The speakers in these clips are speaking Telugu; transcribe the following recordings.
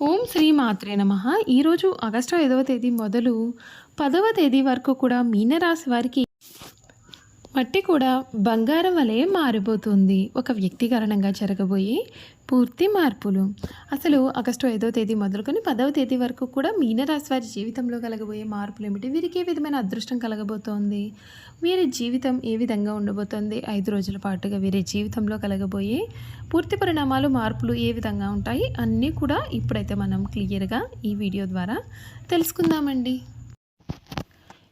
ఓం శ్రీ మాత్రే నమ. ఈరోజు ఆగస్టు ఐదవ తేదీ మొదలు పదవ తేదీ వరకు కూడా మీనరాశి వారికి మట్టి కూడా బంగారం వలె మారిపోతుంది. ఒక వ్యక్తీకరణంగా జరగబోయే పూర్తి మార్పులు. అసలు ఆగస్టు ఐదో తేదీ మొదలుకొని పదవ తేదీ వరకు కూడా మీనరాశి వారి జీవితంలో కలగబోయే మార్పులు ఏమిటి? వీరికి ఏ విధమైన అదృష్టం కలగబోతోంది? వీరి జీవితం ఏ విధంగా ఉండబోతోంది? ఐదు రోజుల పాటుగా వీరి జీవితంలో కలగబోయే పూర్తి పరిణామాలు మార్పులు ఏ విధంగా ఉంటాయి? అన్నీ కూడా ఇప్పుడైతే మనం క్లియర్గా ఈ వీడియో ద్వారా తెలుసుకుందామండి.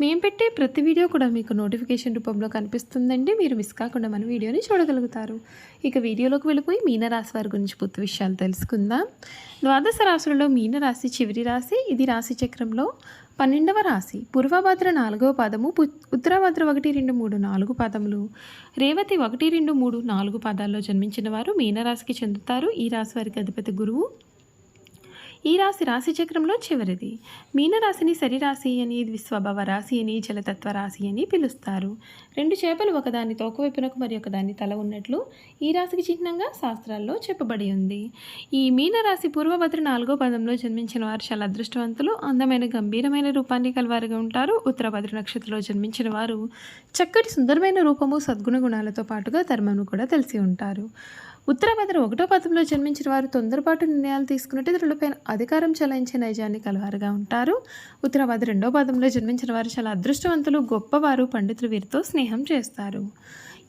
మేము పెట్టే ప్రతి వీడియో కూడా మీకు నోటిఫికేషన్ రూపంలో కనిపిస్తుందండి. మీరు మిస్ కాకుండా మన వీడియోని చూడగలుగుతారు. ఇక వీడియోలోకి వెళ్ళిపోయి మీనరాశి వారి గురించి పూర్తి విషయాలు తెలుసుకుందాం. ద్వాదశ రాశులలో మీనరాశి చివరి రాశి ఇది రాశి చక్రంలో పన్నెండవ రాశి. పూర్వభద్ర నాలుగవ పదము పు- ఉత్తరభద్ర ఒకటి రెండు మూడు నాలుగు పదములు. రేవతి ఒకటి రెండు మూడు నాలుగు పదాల్లో జన్మించిన వారు మీనరాశికి చెందుతారు. ఈ రాశి వారికి అధిపతి గురువు. ఈ రాశి రాశి చక్రంలో చివరిది. మీనరాశిని సరిరాశి అని విశ్వభవ రాశి అని జలతత్వ రాశి అని పిలుస్తారు. రెండు చేపలు ఒకదాని తోకవైపునకు మరి ఒకదాని తల ఉన్నట్లు ఈ రాశికి చిహ్నంగా శాస్త్రాల్లో చెప్పబడి ఉంది. ఈ మీనరాశి పూర్వభద్ర నాలుగో పదంలో జన్మించిన వారు చాలా అదృష్టవంతులు అందమైన గంభీరమైన రూపాన్ని కలవారుగా ఉంటారు. ఉత్తరభద్ర నక్షత్రంలో జన్మించిన వారు చక్కటి సుందరమైన రూపము సద్గుణ గుణాలతో పాటుగా ధర్మము కూడా తెలిసి ఉంటారు. ఉత్తరాభద్ర ఒకటో పదంలో జన్మించిన వారు తొందరపాటు నిర్ణయాలు తీసుకున్నట్టు ఇతరులపై అధికారం చెలాయించే నైజాన్ని కలవారుగా ఉంటారు. ఉత్తరాభద్ర రెండో పదంలో జన్మించిన వారు చాలా అదృష్టవంతులు గొప్పవారు పండితులు వీరితో స్నేహం చేస్తారు.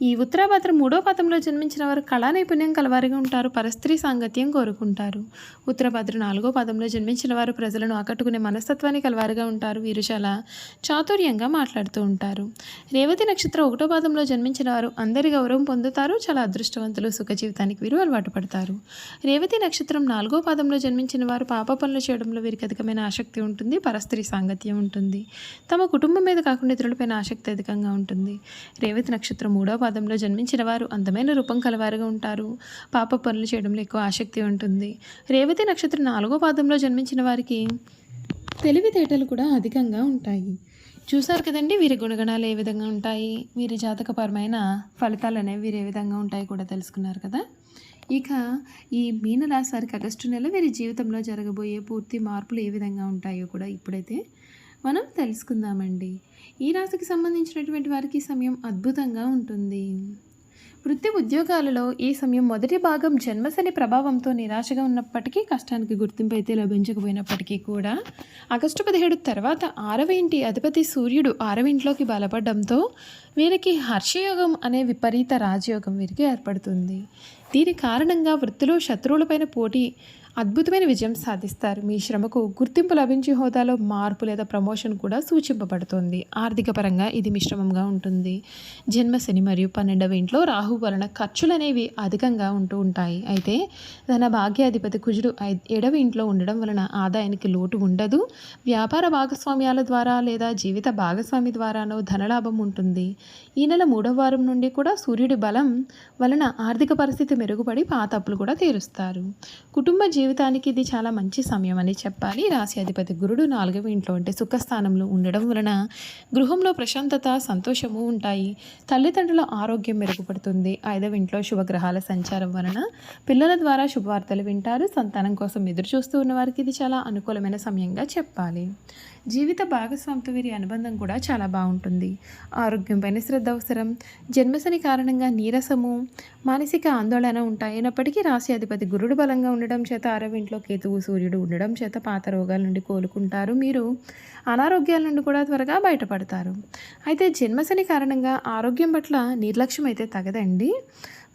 ఈ ఉత్తరాభద్ర మూడో పదంలో జన్మించిన వారు కళా నైపుణ్యం కలవారిగా ఉంటారు పరస్త్రీ సాంగత్యం కోరుకుంటారు. ఉత్తరభద్ర నాలుగో పదంలో జన్మించిన వారు ప్రజలను ఆకట్టుకునే మనస్తత్వాన్ని కలవారుగా ఉంటారు వీరు చాలా చాతుర్యంగా మాట్లాడుతూ ఉంటారు. రేవతి నక్షత్రం ఒకటో పాదంలో జన్మించిన వారు అందరి గౌరవం పొందుతారు చాలా అదృష్టవంతులు సుఖ జీవితానికి వీరు అలవాటు పడతారు. రేవతి నక్షత్రం నాలుగో పాదంలో జన్మించిన వారు పాప పనులు చేయడంలో వీరికి అధికమైన ఆసక్తి ఉంటుంది పరస్త్రీ సాంగత్యం ఉంటుంది. తమ కుటుంబం మీద కాకుండా ఇతరులపైన ఆసక్తి అధికంగా ఉంటుంది. రేవతి నక్షత్రం మూడో పాదంలో జన్మించిన వారు అందమైన రూపం కలవారుగా ఉంటారు. పాప పనులు చేయడంలో ఎక్కువ ఆసక్తి ఉంటుంది. రేవతి నక్షత్రం నాలుగో పాదంలో జన్మించిన వారికి తెలివితేటలు కూడా అధికంగా ఉంటాయి. చూసారు కదండి వీరి గుణగణాలు ఏ విధంగా ఉంటాయి? వీరి జాతకపరమైన ఫలితాలు అనేవి వీరు ఏ విధంగా ఉంటాయి కూడా తెలుసుకున్నారు కదా? ఇక ఈ మీనరాశి వారికి ఆగస్టు నెల వీరి జీవితంలో జరగబోయే పూర్తి మార్పులు ఏ విధంగా ఉంటాయో కూడా ఇప్పుడైతే మనం తెలుసుకుందామండి. ఈ రాశికి సంబంధించినటువంటి వారికి సమయం అద్భుతంగా ఉంటుంది. వృత్తి ఉద్యోగాలలో ఈ సమయం మొదటి భాగం జన్మశని ప్రభావంతో నిరాశగా ఉన్నప్పటికీ కష్టానికి గుర్తింపు అయితే లభించకపోయినప్పటికీ కూడా ఆగస్టు పదిహేడు తర్వాత ఆరవ ఇంటి అధిపతి సూర్యుడు ఆరవ ఇంట్లోకి బలపడడంతో వీరికి హర్షయోగం అనే విపరీత రాజయోగం వీరికి ఏర్పడుతుంది. దీని కారణంగా వృత్తిలో శత్రువులపైన పోటీ అద్భుతమైన విజయం సాధిస్తారు. మీ శ్రమకు గుర్తింపు లభించే హోదాలో మార్పు లేదా ప్రమోషన్ కూడా సూచింపబడుతుంది. ఆర్థిక పరంగా ఇది మిశ్రమంగా ఉంటుంది. జన్మశని మరియు పన్నెండవ ఇంట్లో రాహు వలన ఖర్చులు అనేవి అధికంగా ఉంటూ ఉంటాయి. అయితే ధన భాగ్యాధిపతి కుజుడు ఏడవ ఇంట్లో ఉండడం వలన ఆదాయానికి లోటు ఉండదు. వ్యాపార భాగస్వామ్యాల ద్వారా లేదా జీవిత భాగస్వామి ద్వారానో ధనలాభం ఉంటుంది. ఈ నెల మూడవ వారం నుండి కూడా సూర్యుడి బలం వలన ఆర్థిక పరిస్థితి మెరుగుపడి పాత అప్పులు కూడా తీరుస్తారు. కుటుంబ జీవితానికి ఇది చాలా మంచి సమయం అని చెప్పాలి. రాశి అధిపతి గురుడు నాలుగవ ఇంట్లో అంటే సుఖస్థానంలో ఉండడం వలన గృహంలో ప్రశాంతత సంతోషము ఉంటాయి. తల్లిదండ్రుల ఆరోగ్యం మెరుగుపడుతుంది. ఐదవ ఇంట్లో శుభగ్రహాల సంచారం వలన పిల్లల ద్వారా శుభవార్తలు వింటారు. సంతానం కోసం ఎదురు చూస్తూ ఉన్న వారికి ఇది చాలా అనుకూలమైన సమయంగా చెప్పాలి. జీవిత భాగస్వామితో వీరి అనుబంధం కూడా చాలా బాగుంటుంది. ఆరోగ్యంపైన శ్రద్ధ అవసరం. జన్మశని కారణంగా నీరసము మానసిక ఆందోళన ఉంటాయి అయినప్పటికీ రాశి అధిపతి గురుడు బలంగా ఉండడం చేత అరవింట్లో ఇంట్లో కేతువు సూర్యుడు ఉండడం చేత పాత రోగాల నుండి కోలుకుంటారు. మీరు అనారోగ్యాల నుండి కూడా త్వరగా బయటపడతారు. అయితే జన్మశని కారణంగా ఆరోగ్యం పట్ల నిర్లక్ష్యం అయితే తగదండి.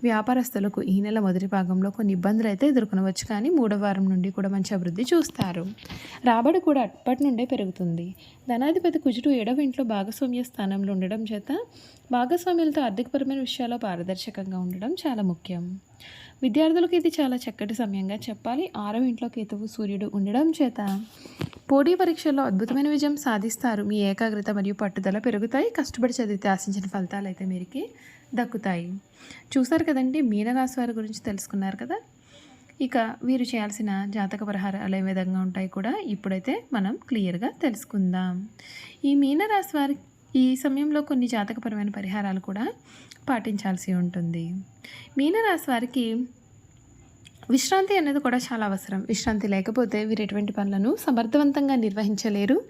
వ్యాపారస్తులకు ఈ నెల మొదటి భాగంలో కొన్ని ఇబ్బందులు అయితే ఎదుర్కొనవచ్చు కానీ మూడో వారం నుండి కూడా మంచి అభివృద్ధి చూస్తారు. రాబడి కూడా అప్పటి నుండే పెరుగుతుంది. ధనాధిపతి కుజుడు ఏడవ ఇంట్లో భాగస్వామ్య స్థానంలో ఉండడం చేత భాగస్వామ్యులతో ఆర్థికపరమైన విషయాల్లో పారదర్శకంగా ఉండడం చాలా ముఖ్యం. విద్యార్థులకు ఇది చాలా చక్కటి సమయంగా చెప్పాలి. ఆరవ ఇంట్లో కేతువు సూర్యుడు ఉండడం చేత పోటీ పరీక్షల్లో అద్భుతమైన విజయం సాధిస్తారు. మీ ఏకాగ్రత మరియు పట్టుదల పెరుగుతాయి. కష్టపడి చదివితే ఆశించిన ఫలితాలు అయితే మీరికి దక్కుతాయి. చూసారు కదండి మీనరాశి వారి గురించి తెలుసుకున్నారు కదా? ఇక వీరు చేయాల్సిన జాతక పరిహారాలు ఏ విధంగా ఉంటాయి కూడా ఇప్పుడైతే మనం క్లియర్గా తెలుసుకుందాం. ఈ మీనరాశి వారి ఈ సమయంలో కొన్ని జాతకపరమైన పరిహారాలు కూడా పాటించాల్సి ఉంటుంది. మీనరాశి వారికి విశ్రాంతి అనేది కూడా చాలా అవసరం. విశ్రాంతి లేకపోతే వీరు ఎటువంటి పనులను సమర్థవంతంగా నిర్వహించలేరు.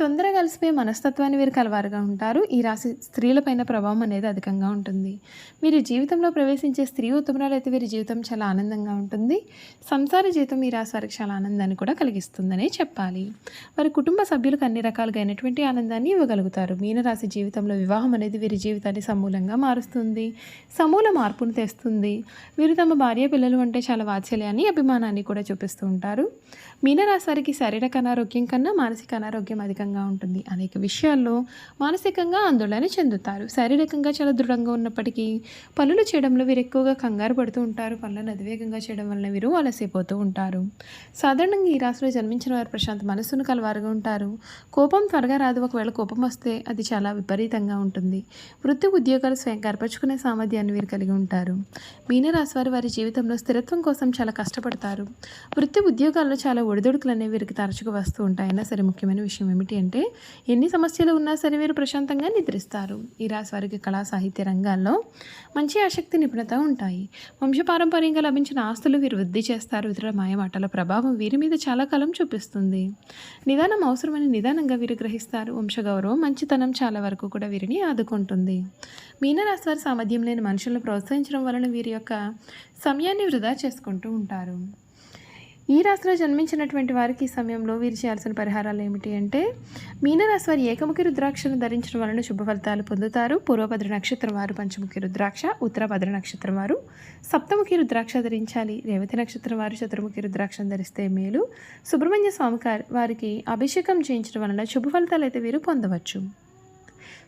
తొందరగా కలిసిపోయే మనస్తత్వాన్ని వీరు కలవారుగా ఉంటారు. ఈ రాశి స్త్రీలపైన ప్రభావం అనేది అధికంగా ఉంటుంది. వీరి జీవితంలో ప్రవేశించే స్త్రీ ఉత్తమరాలు అయితే వీరి జీవితం చాలా ఆనందంగా ఉంటుంది. సంసార జీవితం ఈ రాశి వారికి చాలా ఆనందాన్ని కూడా కలిగిస్తుందనే చెప్పాలి. వారి కుటుంబ సభ్యులకు అన్ని రకాలుగా అయినటువంటి ఆనందాన్ని ఇవ్వగలుగుతారు. మీనరాశి జీవితంలో వివాహం అనేది వీరి జీవితాన్ని సమూలంగా మారుస్తుంది. సమూల మార్పును తెస్తుంది. వీరు తమ భార్య పిల్లలు అంటే చాలా వాత్సల్యాన్ని అభిమానాన్ని కూడా చూపిస్తూ ఉంటారు. మీనరాశి వారికి శారీరక అనారోగ్యం కన్నా మానసిక అనారోగ్యం అధికంగా ఉంటుంది. అనేక విషయాల్లో మానసికంగా ఆందోళన చెందుతారు. శారీరకంగా చాలా దృఢంగా ఉన్నప్పటికీ పనులు చేయడంలో వీరు ఎక్కువగా కంగారు పడుతూ ఉంటారు. పనులను అతివేగంగా చేయడం వలన వీరు అలసిపోతూ ఉంటారు. సాధారణంగా ఈ రాశిలో జన్మించిన వారు ప్రశాంత మనస్సును కలవారుగా ఉంటారు. కోపం త్వరగా రాదు. ఒకవేళ కోపం వస్తే అది చాలా విపరీతంగా ఉంటుంది. వృత్తి ఉద్యోగాలు స్వయం గర్పచుకునే సామర్థ్యాన్ని వీరు కలిగి ఉంటారు. మీనరాశి వారు వారి జీవితంలో స్థిరత్వం కోసం చాలా కష్టపడతారు. వృత్తి ఉద్యోగాల్లో చాలా ఒడిదుడుకులు అనేవి వీరికి తరచుగా వస్తూ ఉంటాయన్నా సరే ముఖ్యమైన విషయం ఏమిటి అంటే ఎన్ని సమస్యలు ఉన్నా సరే వీరు ప్రశాంతంగా నిద్రిస్తారు. ఈ రాశి వారికి కళా సాహిత్య రంగాల్లో మంచి ఆసక్తి నిపుణత ఉంటాయి. వంశపారంపర్యంగా లభించిన ఆస్తులు వీరు వృద్ధి చేస్తారు. ఇతరుల మాయమాటల ప్రభావం వీరి మీద చాలా కాలం చూపిస్తుంది. నిదానం అవసరమని నిదానంగా వీరు గ్రహిస్తారు. వంశగౌరవం మంచితనం చాలా వరకు కూడా వీరిని ఆదుకుంటుంది. మీనరాశి వారి సామర్థ్యం లేని మనుషులను ప్రోత్సహించడం వలన వీరి యొక్క సమయాన్ని వృధా చేసుకుంటూ ఉంటారు. ఈ రాశిలో జన్మించినటువంటి వారికి ఈ సమయంలో వీరు చేయాల్సిన పరిహారాలు ఏమిటి అంటే మీనరాశి వారి ఏకముఖి రుద్రాక్షను ధరించడం వలన శుభ ఫలితాలు పొందుతారు. పూర్వభద్ర నక్షత్రం వారు పంచముఖి రుద్రాక్ష ఉత్తరభద్ర నక్షత్రం వారు సప్తముఖి రుద్రాక్ష ధరించాలి. రేవతి నక్షత్రం వారు చతుర్ముఖి రుద్రాక్షను ధరిస్తే మేలు. సుబ్రహ్మణ్య స్వామి వారికి అభిషేకం చేయించడం వలన శుభ ఫలితాలు అయితే వీరు పొందవచ్చు.